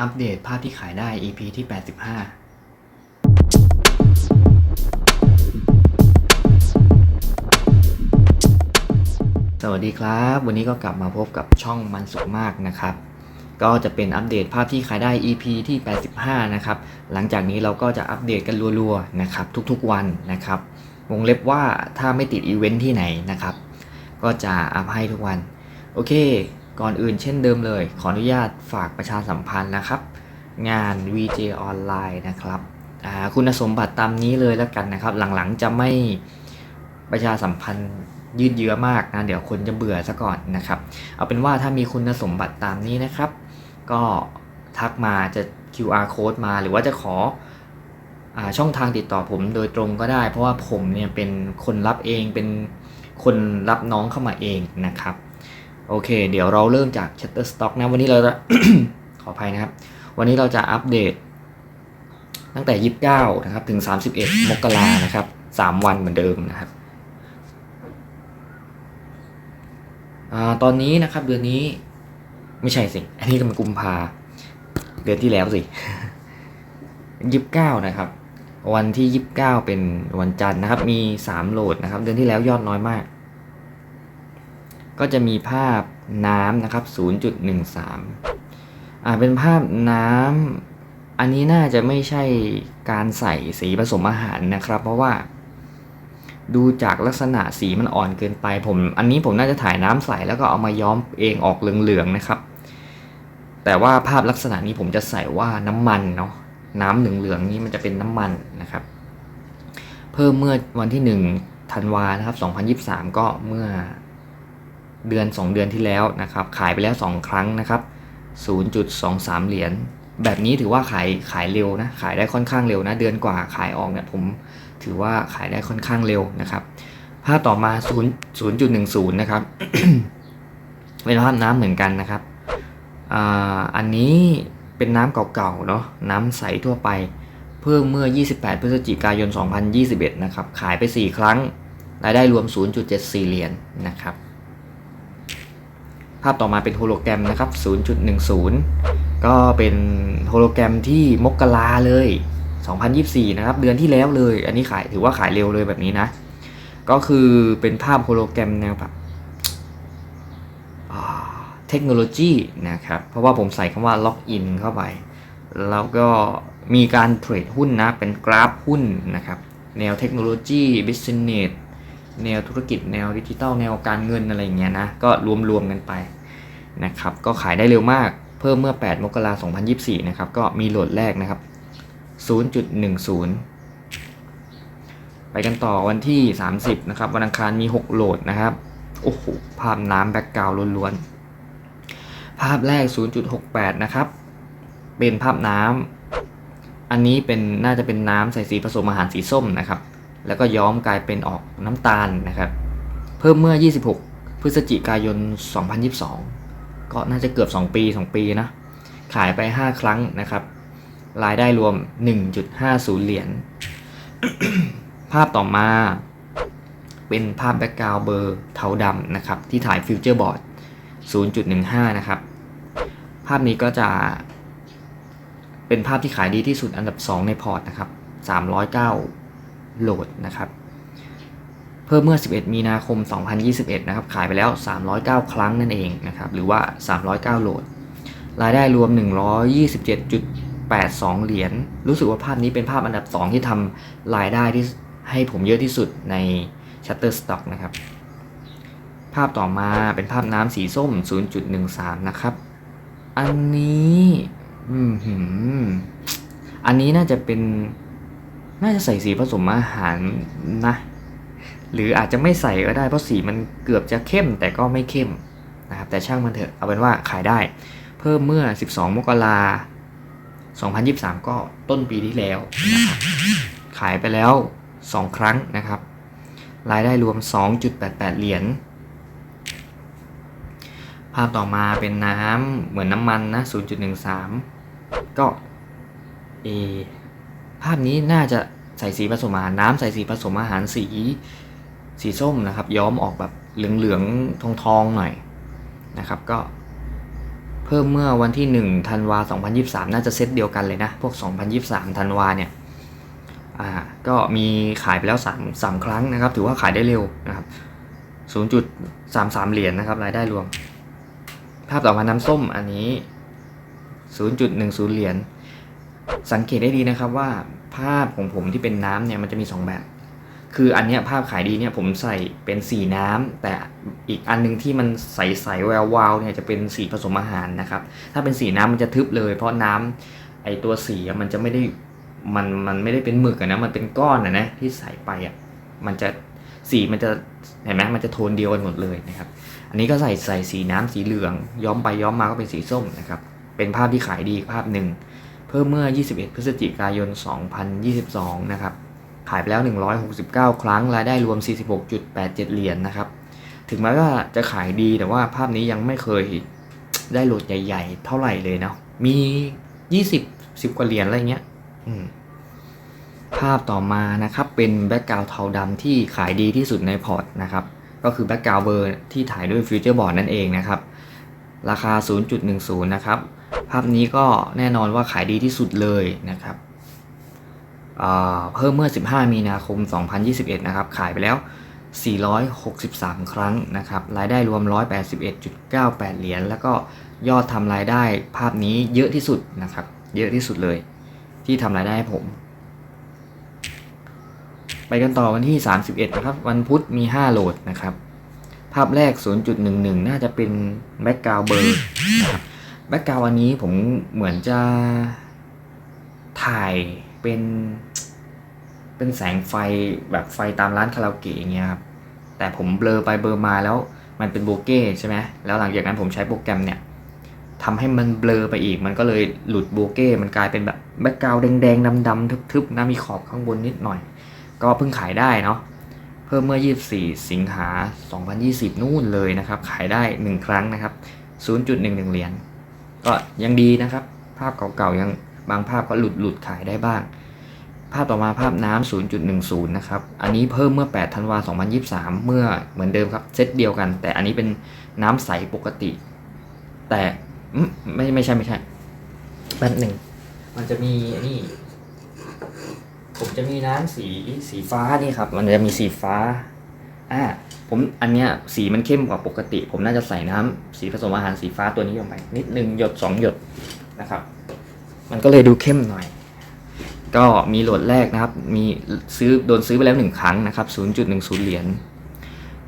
อัปเดตภาพที่ขายได้ EP ที่ 85สวัสดีครับ วันนี้ก็กลับมาพบกับช่องมันสุขมากนะครับ ก็จะเป็นอัปเดตภาพที่ขายได้ EP ที่ 85 นะครับ หลังจากนี้เราก็จะอัปเดตกันรัวๆนะครับ ทุกๆวันนะครับ วงเล็บว่าถ้าไม่ติดอีเวนท์ที่ไหนนะครับ ก็จะอัพให้ทุกวัน โอเค ก่อนอื่นเช่นเดิมเลย ขออนุญาตฝากประชาสัมพันธ์นะครับ งาน VJ ออนไลน์นะครับคุณสมบัติตามนี้เลยแล้วกันนะครับ หลังๆจะไม่ประชาสัมพันธ์ยืดเยื้อมากนะ เดี๋ยวคนจะเบื่อซะก่อนนะครับ เอาเป็นว่าถ้ามีคุณสมบัติตามนี้นะครับ ก็ทักมาจะ QR code มาหรือว่าจะขออช่องทางติดต่อผมโดยตรงก็ได้ เพราะว่าผมเนี่ยเป็นคนรับเองเป็นคนรับน้องเข้ามาเองนะครับ โอเค เดี๋ยวเราเริ่มจาก Shutterstock นะ วันนี้เราจะ ขออภัยนะครับ วันนี้เราจะอัปเดต ตั้งแต่ 29 นะครับ ถึง 31 มกรานะครับ 3 วันเหมือนเดิมนะครับอตอนนี้นะครับเดือนนี้ไม่ใช่สิ อันนี้ก็มันกุมภาเดือนที่แล้วสิ29นะครับ วันที่29เป็นวันจันทร์นะครับ มี3โหลดนะครับ เดือนที่แล้วยอดน้อยมาก ก็จะมีภาพน้ำนะครับ 0.13 อ่า เป็นภาพน้ำ อันนี้น่าจะไม่ใช่การใส่สีผสมอาหารนะครับ เพราะว่า ดูจากลักษณะสีมันอ่อนเกินไป ผม อันนี้ผมน่าจะถ่ายน้ำใสแล้วก็เอามาย้อมเองออกเหลืองๆนะครับ แต่ว่าภาพลักษณะนี้ผมจะใส่ว่าน้ำมันเนาะ น้ำเหลืองๆนี้มันจะเป็นน้ำมันนะครับ เพิ่มเมื่อวันที่1ธันวานะครับ 2023 ก็เมื่อ เดือน 2 เดือนที่แล้วนะครับ ขายไปแล้ว 2 ครั้งนะครับ 0.23 เหรียญ แบบนี้ถือว่าขายขายเร็วนะ ขายได้ค่อนข้างเร็วนะ เดือนกว่าขายออกเนี่ยผมถือว่าขายได้ค่อนข้างเร็วนะครับ ภาพต่อมา0 0.10 นะครับ เป็นภาพน้ำเหมือนกันนะครับอ่าอันนี้เป็นน้ำเก่าๆเนาะ น้ำใสทั่วไป เพิ่มเมื่อ 28 พฤศจิกายน 2021 นะครับ ขายไป 4 ครั้ง รายได้รวม 0.74 เหรียญนะครับ ภาพต่อมาเป็นโฮโลแกรมนะครับ 0.10 ก็เป็นโฮโลแกรมที่มกราเลย 2024 นะครับ เดือนที่แล้วเลย อันนี้ขายถือว่าขายเร็วเลยแบบนี้นะ ก็คือเป็นภาพโฮโลแกรมแนวแบบเทคโนโลยีนะครับ เพราะว่าผมใส่คำว่าล็อกอินเข้าไป แล้วก็มีการเทรดหุ้นนะ เป็นกราฟหุ้นนะครับ แนวเทคโนโลยีบิสเนส แนวธุรกิจแนวดิจิตอลแนวการเงินอะไรอย่างเงี้ยนะก็รวมๆกันไปนะครับก็ขายได้เร็วมากเพิ่มเมื่อ 8 มกราคม 2024 นะครับก็มีโหลดแรกนะครับ 0.10 ไปกันต่อวันที่ 30 นะครับ วันอังคารมี 6 โหลดนะครับโอ้โหภาพน้ำแบ็กกราวล้วนๆ ภาพแรก 0.68 นะครับ เป็นภาพน้ำอันนี้เป็นน่าจะเป็นน้ำใส่สีผสมอาหารสีส้มนะครับ แล้วก็ย้อมกลายเป็นออกน้ำตาลนะครับ เพิ่มเมื่อ 26 พฤศจิกายน 2022 ก็น่าจะเกือบ 2 ปี 2 ปีนะ ขายไป 5 ครั้งนะครับ รายได้รวม 1.50 เหรียญ ภาพต่อมาเป็นภาพแบ็กกราวด์เบอร์เทาดำนะครับ ที่ถ่ายฟิวเจอร์บอร์ด 0.15 นะครับ ภาพนี้ก็จะเป็นภาพที่ขายดีที่สุดอันดับ 2 ในพอร์ตนะครับ 309 โหลดนะครับ เพิ่มเมื่อ 11 มีนาคม 2021 นะครับ ขายไปแล้ว 309 ครั้งนั่นเองนะครับ หรือว่า 309 โหลด รายได้รวม 127.82 เหรียญ รู้สึกว่าภาพนี้เป็นภาพอันดับ 2 ที่ทำรายได้ที่ให้ผมเยอะที่สุดใน Shutterstock นะครับ ภาพต่อมาเป็นภาพน้ำสีส้ม 0.13 นะครับ อันนี้ อืมหืมอันนี้น่าจะเป็น น่าจะใส่สีผสมอาหารนะ หรืออาจจะไม่ใส่ก็ได้เพราะสีมันเกือบจะเข้มแต่ก็ไม่เข้มนะครับแต่ช่างมันเถอะเอาเป็นว่าขายได้ เพิ่มเมื่อ 12 มกราคม2023 ก็ต้นปีที่แล้วนะครับขายไปแล้ว 2 ครั้งนะครับ รายได้รวม 2.88 เหรียญภาพต่อมาเป็นน้ำเหมือนน้ำมันนะ 0.13 ก็เอ ภาพนี้น่าจะใส่สีผสมอาหารน้ำใส่สีผสมอาหารสี สีส้มนะครับ ย้อมออกแบบเหลืองๆทองๆหน่อยนะครับ ก็เพิ่มเมื่อวันที่1ธันวา2023 น่าจะเซตเดียวกันเลยนะ พวก 2023ธันวาเนี่ยอ่าก็มีขายไปแล้ว3 3ครั้งนะครับ ถือว่าขายได้เร็วนะครับ 0.33 เหรียญนะครับรายได้รวม ภาพต่อมาน้ำส้มอันนี้ 0.10 เหรียญ สังเกตได้ดีนะครับว่าภาพของผมที่เป็นน้ำเนี่ยมันจะมี 2 แบบ คืออันเนี้ยภาพขายดีเนี่ยผมใส่เป็นสีน้ำแต่อีกอันนึงที่มันใสๆแวววาวเนี่ยจะเป็นสีผสมอาหารนะครับ ถ้าเป็นสีน้ำมันจะทึบเลย เพราะน้ำไอตัวสีมันจะไม่ได้มันมันไม่ได้เป็นหมึกอะนะมันเป็นก้อนอะนะที่ใส่ไปอะมันจะสีมันจะเห็นไหมมันจะโทนเดียวกันหมดเลยนะครับ อันนี้ก็ใส่ใส่สีน้ำสีเหลือง ย้อมไปย้อมมาก็เป็นสีส้มนะครับ เป็นภาพที่ขายดีภาพหนึ่ง เพิ่มเมื่อ 21 พฤศจิกายน 2022 นะครับ ขายไปแล้ว 169 ครั้ง รายได้รวม 46.87 เหรียญนนะครับ ถึงแม้ว่าจะขายดีแต่ว่าภาพนี้ยังไม่เคยได้โหลดใหญ่ ๆ เท่าไหร่เลยเนาะ มี 20 10 กว่าเหรียญอะไรเงี้ยภาพต่อมานะครับ เป็นแบ็กกราวด์เทาดำที่ขายดีที่สุดในพอร์ตนะครับ ก็คือแบ็กกราวด์เบอร์ที่ถ่ายด้วยฟิวเจอร์บอร์ดนั่นเองนะครับ ราคา 0.10 นะครับ ภาพนี้ก็แน่นอนว่าขายดีที่สุดเลยนะครับเพิ่มเมื่อ 15 มีนาคม 2021 นะครับ ขายไปแล้ว 463 ครั้งนะครับ รายได้รวม 181.98 เหรียญ แล้วก็ยอดทำรายได้ภาพนี้เยอะที่สุดนะครับ เยอะที่สุดเลย ที่ทำรายได้ให้ผม ไปกันต่อวันที่ 31 นะครับ วันพุธมี 5 โหลดนะครับ ภาพแรก 0.11 น่าจะเป็นแบ็กกราวเบอร์นะครับ แบ็กกราวอันนี้ผมเหมือนจะถ่ายเป็นเป็นแสงไฟแบบไฟตามร้านคาราโอเกะอย่างเงี้ยครับ แต่ผมเบลอไปเบลอมาแล้วมันเป็นโบเก้ใช่ไหมแล้วหลังจากนั้นผมใช้โปรแกรมเนี่ยทำให้มันเบลอไปอีก มันก็เลยหลุดโบเก้ มันกลายเป็นแบบแบ็กกราวแดงๆดำๆทึบๆนะมีขอบข้างบนนิดหน่อย ก็เพิ่งขายได้เนาะเพิ่มเมื่อ 24 สิงหา 2020 นู่นเลยนะครับ ขายได้ 1 ครั้งนะครับ 0.11 เหรียญ ก็ยังดีนะครับ ภาพเก่าๆยังบางภาพก็หลุดหลุดขายได้บ้าง ภาพต่อมาภาพน้ำ0.10 นะครับ อันนี้เพิ่มเมื่อ 8 ธันวา2023 เมื่อเหมือนเดิมครับเซตเดียวกัน แต่อันนี้เป็นน้ำใสปกติ แต่ไม่ไม่ใช่ไม่ใช่แป๊บหนึ่ง มันจะมีอันนี้ ผมจะมีน้ำสีสีฟ้านี่ครับ มันจะมีสีฟ้า อ่า ผมอันเนี้ยสีมันเข้มกว่าปกติ ผมน่าจะใส่น้ำสีผสมอาหารสีฟ้าตัวนี้ลงไป นิดนึงหยดสองหยดนะครับ มันก็เลยดูเข้มหน่อย ก็มีโหลดแรกนะครับ มีซื้อโดนซื้อไปแล้วหนึ่งครั้งนะครับ 0.10 เหรียญ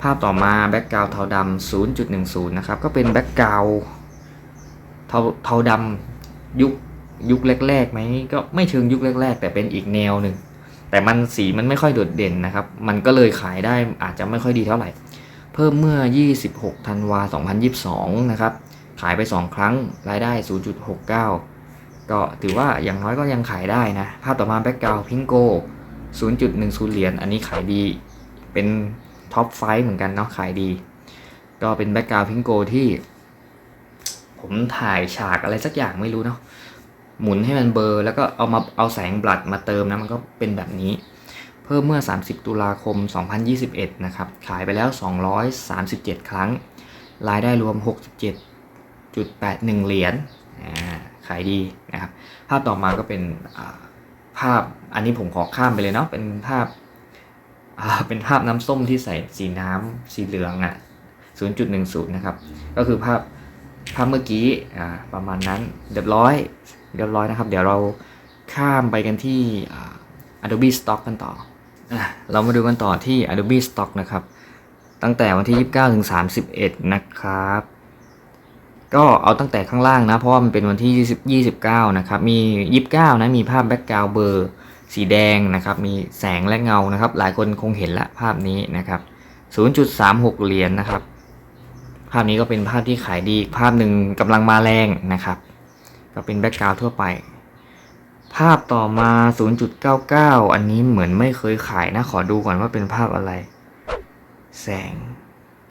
ภาพต่อมาแบ็กกราวเทาดำ0.10 นะครับ ก็เป็นแบ็กกราวเทาเทาดำยุคยุคแรกๆไหมก็ไม่เชิงยุคแรก ๆ แต่เป็นอีกแนวหนึ่ง แต่มันสีมันไม่ค่อยโดดเด่นนะครับ มันก็เลยขายได้อาจจะไม่ค่อยดีเท่าไหร่ เพิ่มเมื่อ 26 ธันวา 2022 นะครับ ขายไป 2 ครั้ง รายได้ 0.69 ก็ถือว่าอย่างน้อยก็ยังขายได้นะ ภาพต่อมาแบ็กกราวพิงโก0.10 เหรียญ อันนี้ขายดี เป็นท็อปไฟเหมือนกันเนาะ ขายดี ก็เป็นแบ็กกราวพิงโกที่ ผมถ่ายฉากอะไรสักอย่างไม่รู้เนาะ หมุนให้มันเบอร์ แล้วก็เอามาเอาแสงบลัดมาเติมนะมันก็เป็นแบบนี้ เพิ่มเมื่อ 30 ตุลาคม 2021 นะครับ ขายไปแล้ว 237 ครั้ง รายได้รวม 67.81 เหรียญขายดีนะครับ ภาพต่อมาก็เป็นภาพอันนี้ผมขอข้ามไปเลยเนาะเป็นภาพาเป็นภาพน้ำส้มที่ใส่สีน้ำสีเหลืองอะ่ะ0.10 นะครับ ก็คือภาพภาพเมื่อกี้ประมาณนั้นเรียบร้อย เรียบร้อยนะครับ เดี๋ยวเราข้ามไปกันที่ Adobe Stock กันต่อ เรามาดูกันต่อที่ Adobe Stock นะครับ ตั้งแต่วันที่ 29 ถึง 31 นะครับ ก็เอาตั้งแต่ข้างล่างนะ เพราะว่ามันเป็นวันที่ 20 29 นะครับ มี 29 นะ มีภาพแบ็กกราวด์เบอร์สีแดงนะครับ มีแสงและเงานะครับ หลายคนคงเห็นละภาพนี้นะครับ 0.36 เหรียญนะครับ ภาพนี้ก็เป็นภาพที่ขายดีภาพหนึ่งกำลังมาแรงนะครับ ก็เป็นแบ็กกราวด์ทั่วไป ภาพต่อมา 0.99 อันนี้เหมือนไม่เคยขายนะ ขอดูก่อนว่าเป็นภาพอะไร แสง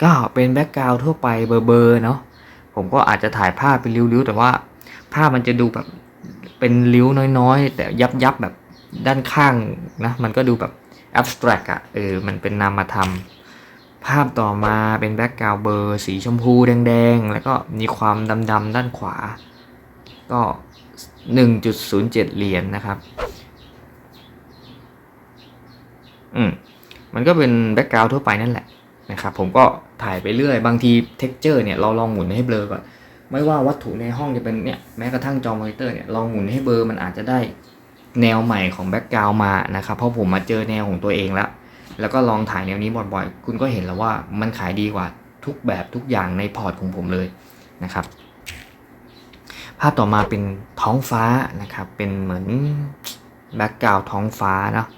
ก็เป็นแบ็กกราวด์ทั่วไปเบอร์เบอร์เนาะ ผมก็อาจจะถ่ายภาพเป็นริ้วๆ แต่ว่าภาพมันจะดูแบบเป็นริ้วน้อยๆ แต่ยับยับแบบด้านข้างนะ มันก็ดูแบบ abstract อะเออ มันเป็นนามธรรมภาพต่อมาเป็นแบ็กกราวเบอร์ สีชมพูแดง ๆ แล้วก็มีความดำ ๆ ด้านขวา ก็ 1.07 เหรียญนะครับ อืม มันก็เป็นแบ็กกราวด์ทั่วไปนั่นแหละนะครับผมก็ถ่ายไปเรื่อย บางทีเท็กเจอร์เนี่ยเราลองหมุนให้เบลอก่อน ไม่ว่าวัตถุในห้องจะเป็นเนี่ยแม้กระทั่งจอมอนิเตอร์เนี่ยลองหมุนให้เบลอมันอาจจะได้แนวใหม่ของแบ็กกราวมานะครับ เพราะผมมาเจอแนวของตัวเองแล้ว แล้วก็ลองถ่ายแนวนี้บ่อยๆ คุณก็เห็นแล้วว่ามันขายดีกว่าทุกแบบทุกอย่างในพอร์ตของผมเลยนะครับ ภาพต่อมาเป็นท้องฟ้านะครับ เป็นเหมือนแบ็กกราวท้องฟ้าเนาะ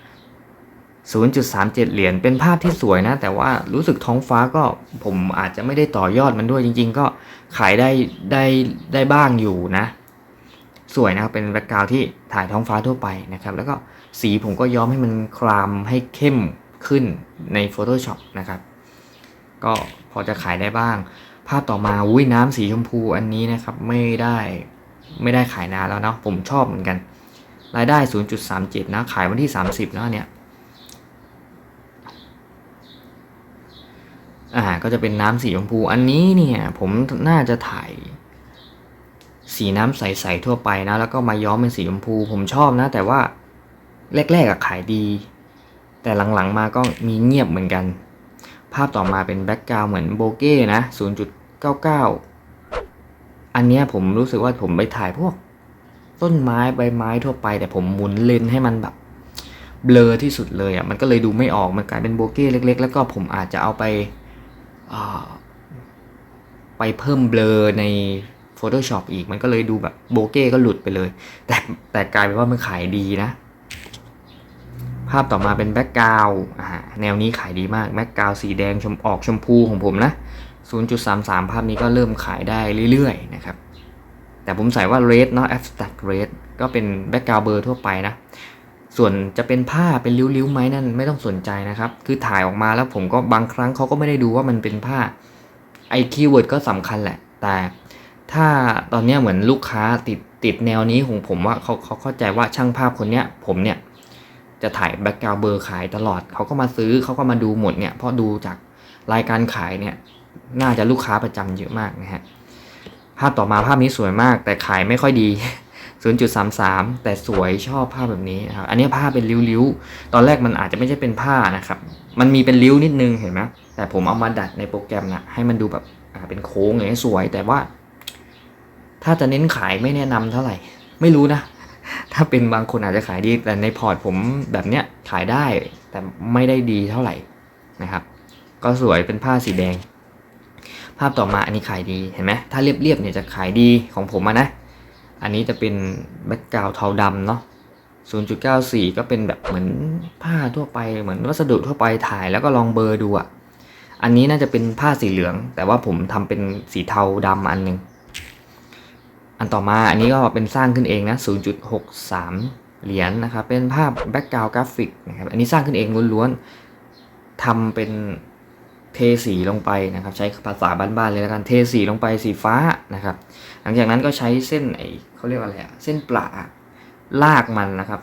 0.37 เหรียญเป็นภาพที่สวยนะ แต่ว่ารู้สึกท้องฟ้าก็ผมอาจจะไม่ได้ต่อยอดมันด้วยจริง ๆ ก็ขายได้ได้ได้บ้างอยู่นะ สวยนะครับเป็นแบ็กกราวที่ถ่ายท้องฟ้าทั่วไปนะครับ แล้วก็สีผมก็ย้อมให้มันคลามให้เข้มขึ้นใน Photoshop นะครับ ก็พอจะขายได้บ้าง ภาพต่อมาอุ้ยน้ำสีชมพูอันนี้นะครับไม่ได้ ไม่ได้ขายนานแล้วเนาะผมชอบเหมือนกัน รายได้ 0.37 นะ ขายวันที่ 30นะเนี่ยอ่าก็จะเป็นน้ำสีชมพูอันนี้เนี่ยผมน่าจะถ่าย สีน้ำใสๆทั่วไปนะ แล้วก็มาย้อมเป็นสีชมพู ผมชอบนะ แต่ว่าแรกๆอะขายดี แต่หลังๆมาก็มีเงียบเหมือนกัน ภาพต่อมาเป็นแบ็กกราวเหมือนโบเก้นะ 0.99 อันเนี้ยผมรู้สึกว่าผมไปถ่ายพวก ต้นไม้ใบไม้ทั่วไป แต่ผมหมุนเลนให้มันแบบเบลอที่สุดเลยอะมันก็เลยดูไม่ออกมันกลายเป็นโบเก้เล็ก ๆ แล้วก็ผมอาจจะเอาไปไปเพิ่มเบลอใน Photoshop อีกมันก็เลยดูแบบโบเก้ก็หลุดไปเลย แต่แต่กลายเป็นว่ามันขายดีนะ ภาพต่อมาเป็นแบ็กกราวแนวนี้ขายดีมากแบ็กกราวสีแดงชมออกชมพูของผมนะ 0.33 ภาพนี้ก็เริ่มขายได้เรื่อยๆนะครับ แต่ผมใส่ว่า red เนาะ abstract red ก็เป็นแบ็กกราวเบอร์ทั่วไปนะ ส่วนจะเป็นผ้าเป็นริ้วๆไหมนั่นไม่ต้องสนใจนะครับ คือถ่ายออกมาแล้วผมก็บางครั้งเขาก็ไม่ได้ดูว่ามันเป็นผ้า ไอคีย์เวิร์ดก็สำคัญแหละ แต่ถ้าตอนนี้เหมือนลูกค้าติดติดแนวนี้ของผมว่าเขาเขาเข้าใจว่าช่างภาพคนเนี้ยผมเนี่ยจะถ่ายแบ็กกราวเบอร์ขายตลอด เขาก็มาซื้อเขาก็มาดูหมดเนี่ยเพราะดูจากรายการขายเนี่ย น่าจะลูกค้าประจำเยอะมากนะฮะ ภาพต่อมาภาพนี้สวยมาก แต่ขายไม่ค่อยดี 0.33 แต่สวยชอบภาพแบบนี้นะครับ อันนี้ผ้าเป็นริ้วๆ ตอนแรกมันอาจจะไม่ใช่เป็นผ้านะครับ มันมีเป็นริ้วนิดนึงเห็นไหมแต่ผมเอามาดัดในโปรแกรมนะให้มันดูแบบเป็นโค้งอย่างนี้ยสวย แต่ว่า ถ้าจะเน้นขายไม่แนะนำเท่าไหร่ ไม่รู้นะ ถ้าเป็นบางคนอาจจะขายดี แต่ในพอร์ตผมแบบเนี้ยขายได้ แต่ไม่ได้ดีเท่าไหร่นะครับ ก็สวยเป็นผ้าสีแดง ภาพต่อมาอันนี้ขายดีเห็นไหมถ้าเรียบๆเนี่ยจะขายดีของผมนะ อันนี้จะเป็นแบ็กกราวเทาดำเนาะ0.94 ก็เป็นแบบเหมือนผ้าทั่วไปเหมือนวัสดุทั่วไปถ่ายแล้วก็ลองเบอร์ดูอะอันนี้น่าจะเป็นผ้าสีเหลือง แต่ว่าผมทำเป็นสีเทาดำอันหนึงอันต่อมาอันนี้ก็เป็นสร้างขึ้นเองนะ 0.63 เหรียญนะครับเป็นภาพแบ็กกราวกราฟิกนะครับอันนี้สร้างขึ้นเองล้วนๆทำเป็น เทสีลงไปนะครับ ใช้ภาษาบ้านๆเลยแล้วกันเทสีลงไปสีฟ้านะครับ หลังจากนั้นก็ใช้เส้นไอเขาเรียกว่าอะไรอะเส้นปลาลากมันนะครับ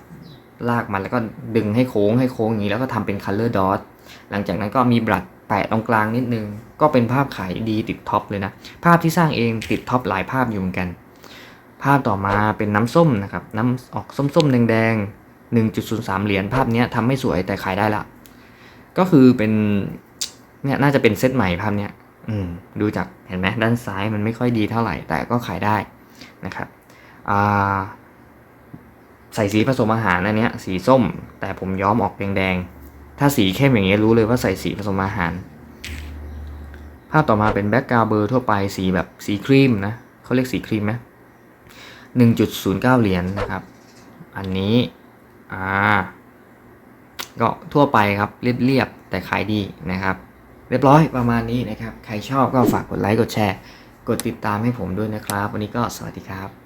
ลากมันแล้วก็ดึงให้โค้งให้โค้งอย่างนี้แล้วก็ทำเป็น color dot หลังจากนั้นก็มีบลัดแปะตรงกลางนิดนึง ก็เป็นภาพขายดีติดท็อปเลยนะ ภาพที่สร้างเองติดท็อปหลายภาพอยู่เหมือนกัน ภาพต่อมาเป็นน้ำส้มนะครับ น้ำออกส้มๆแดงๆ1.03 เหรียญภาพนี้ทำไม่สวยแต่ขายได้ละ ก็คือเป็น เนี่ยน่าจะเป็นเซตใหม่ภาพเนี้ยอืมดูจากเห็นไหมด้านซ้ายมันไม่ค่อยดีเท่าไหร่ แต่ก็ขายได้นะครับอ่าใส่สีผสมอาหารอันเนี้ยสีส้ม แต่ผมย้อมออกแดงๆ ถ้าสีเข้มอย่างเงี้ยรู้เลยว่าใส่สีผสมอาหาร ภาพต่อมาเป็นแบ็กกราวเบอร์ทั่วไปสีแบบสีครีมนะเขาเรียกสีครีมไหมหนึ่งจุดศูนย์เก้าเหรียญนะครับ อันนี้อ่าก็ทั่วไปครับเรียบๆแต่ขายดีนะครับ เรียบร้อยประมาณนี้นะครับ ใครชอบก็ฝากกดไลค์กดแชร์ กดติดตามให้ผมด้วยนะครับ วันนี้ก็สวัสดีครับ